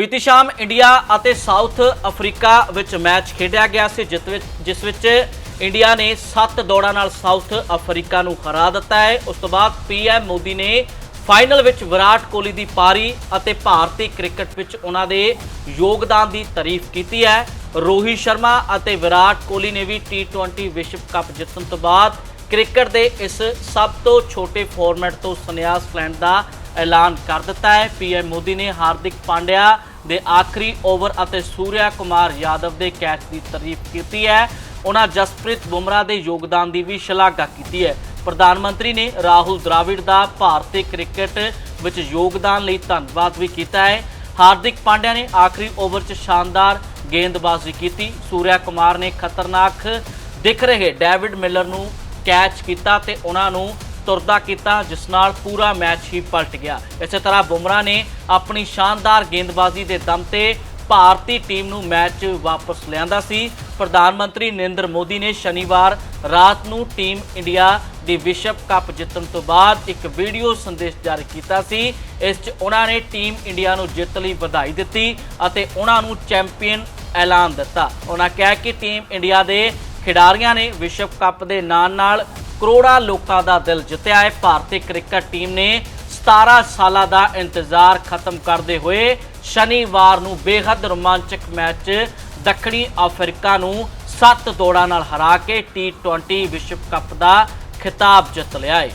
ਬੀਤੀ ਸ਼ਾਮ ਇੰਡੀਆ ਅਤੇ ਸਾਊਥ ਅਫਰੀਕਾ ਵਿੱਚ ਮੈਚ ਖੇਡਿਆ ਗਿਆ ਸੀ ਜਿਸ ਵਿੱਚ ਜਿਸ ਵਿੱਚ ਇੰਡੀਆ ਨੇ 7 ਦੌੜਾਂ ਨਾਲ ਸਾਊਥ ਅਫਰੀਕਾ ਨੂੰ ਹਰਾ ਦਿੱਤਾ ਹੈ। ਉਸ ਤੋਂ ਬਾਅਦ ਪੀਐਮ ਮੋਦੀ ਨੇ ਫਾਈਨਲ ਵਿੱਚ ਵਿਰਾਟ ਕੋਹਲੀ ਦੀ ਪਾਰੀ ਅਤੇ ਭਾਰਤੀ ਕ੍ਰਿਕਟ ਵਿੱਚ ਉਹਨਾਂ ਦੇ ਯੋਗਦਾਨ ਦੀ ਤਾਰੀਫ ਕੀਤੀ ਹੈ। ਰੋਹਿਤ ਸ਼ਰਮਾ ਅਤੇ ਵਿਰਾਟ ਕੋਹਲੀ ਨੇ ਵੀ T20 ਵਿਸ਼ਵ ਕੱਪ ਜਿੱਤਣ ਤੋਂ ਬਾਅਦ ਕ੍ਰਿਕਟ ਦੇ ਇਸ ਸਭ ਤੋਂ ਛੋਟੇ ਫਾਰਮੈਟ ਤੋਂ ਸੰਨਿਆਸ ਲੈਣ ਦਾ ਐਲਾਨ ਕਰ ਦਿੱਤਾ ਹੈ। ਪੀਐਮ ਮੋਦੀ ਨੇ ਹਾਰਦਿਕ ਪਾਂਡਿਆ ਦੇ ਆਖਰੀ ਓਵਰ ਅਤੇ ਸੂਰਿਆ ਕੁਮਾਰ ਯਾਦਵ ਦੇ ਕੈਚ ਦੀ ਤਾਰੀਫ ਕੀਤੀ ਹੈ। ਉਹਨਾਂ ਜਸਪ੍ਰੀਤ ਬੁਮਰਾਹ ਦੇ ਯੋਗਦਾਨ ਦੀ ਵੀ ਸ਼ਲਾਘਾ ਕੀਤੀ ਹੈ। ਪ੍ਰਧਾਨ ਮੰਤਰੀ ਨੇ ਰਾਹੁਲ ਦਰਾਵਿੜ ਦਾ ਭਾਰਤੀ ਕ੍ਰਿਕਟ ਵਿੱਚ ਯੋਗਦਾਨ ਲਈ ਧੰਨਵਾਦ ਵੀ ਕੀਤਾ ਹੈ। ਹਾਰਦਿਕ ਪਾਂਡਿਆ ਨੇ ਆਖਰੀ ਓਵਰ 'ਚ ਸ਼ਾਨਦਾਰ ਗੇਂਦਬਾਜ਼ੀ ਕੀਤੀ। ਸੂਰਿਆ ਕੁਮਾਰ ਨੇ ਖਤਰਨਾਕ ਦਿਖ ਰਹੇ ਡੇਵਿਡ ਮਿਲਰ ਨੂੰ ਕੈਚ ਕੀਤਾ ਤੇ ਉਹਨਾਂ ਨੂੰ ਤੁਰਦਾ ਕੀਤਾ, ਜਿਸ ਨਾਲ ਪੂਰਾ ਮੈਚ ਹੀ ਪਲਟ ਗਿਆ। ਇਸੇ ਤਰ੍ਹਾਂ ਬੁਮਰਾ ਨੇ ਆਪਣੀ ਸ਼ਾਨਦਾਰ ਗੇਂਦਬਾਜ਼ੀ ਦੇ ਦਮ ਤੇ ਭਾਰਤੀ ਟੀਮ ਨੂੰ ਮੈਚ ਵਾਪਸ ਲਿਆਂਦਾ ਸੀ। ਪ੍ਰਧਾਨ ਮੰਤਰੀ ਨਰਿੰਦਰ ਮੋਦੀ ਨੇ ਸ਼ਨੀਵਾਰ ਰਾਤ ਨੂੰ ਟੀਮ ਇੰਡੀਆ ਦੀ ਵਿਸ਼ਵ ਕੱਪ ਜਿੱਤਣ ਤੋਂ ਬਾਅਦ ਇੱਕ ਵੀਡੀਓ ਸੰਦੇਸ਼ ਜਾਰੀ ਕੀਤਾ ਸੀ। ਇਸ 'ਚ ਉਹਨਾਂ ਨੇ ਟੀਮ ਇੰਡੀਆ ਨੂੰ ਜਿੱਤ ਲਈ ਵਧਾਈ ਦਿੱਤੀ ਅਤੇ ਉਹਨਾਂ ਨੂੰ ਚੈਂਪੀਅਨ ਐਲਾਨ ਦਿੱਤਾ। ਉਹਨਾਂ ਕਿਹਾ ਕਿ ਟੀਮ ਇੰਡੀਆ ਦੇ ਖਿਡਾਰੀਆਂ ਨੇ ਵਿਸ਼ਵ ਕੱਪ ਦੇ ਨਾਲ ਨਾਲ ਕਰੋੜਾਂ ਲੋਕਾਂ ਦਾ ਦਿਲ ਜਿੱਤਿਆ ਹੈ। ਭਾਰਤੀ ਕ੍ਰਿਕਟ ਟੀਮ ਨੇ 17 ਸਾਲਾਂ ਦਾ ਇੰਤਜ਼ਾਰ ਖਤਮ ਕਰਦੇ ਹੋਏ ਸ਼ਨੀਵਾਰ ਨੂੰ ਬੇਹੱਦ ਰੋਮਾਂਚਕ ਮੈਚ 'ਚ ਦੱਖਣੀ ਅਫਰੀਕਾ ਨੂੰ 7 ਦੌੜਾਂ ਨਾਲ ਹਰਾ ਕੇ T20 ਵਿਸ਼ਵ ਕੱਪ ਦਾ ਖਿਤਾਬ ਜਿੱਤ ਲਿਆ ਹੈ।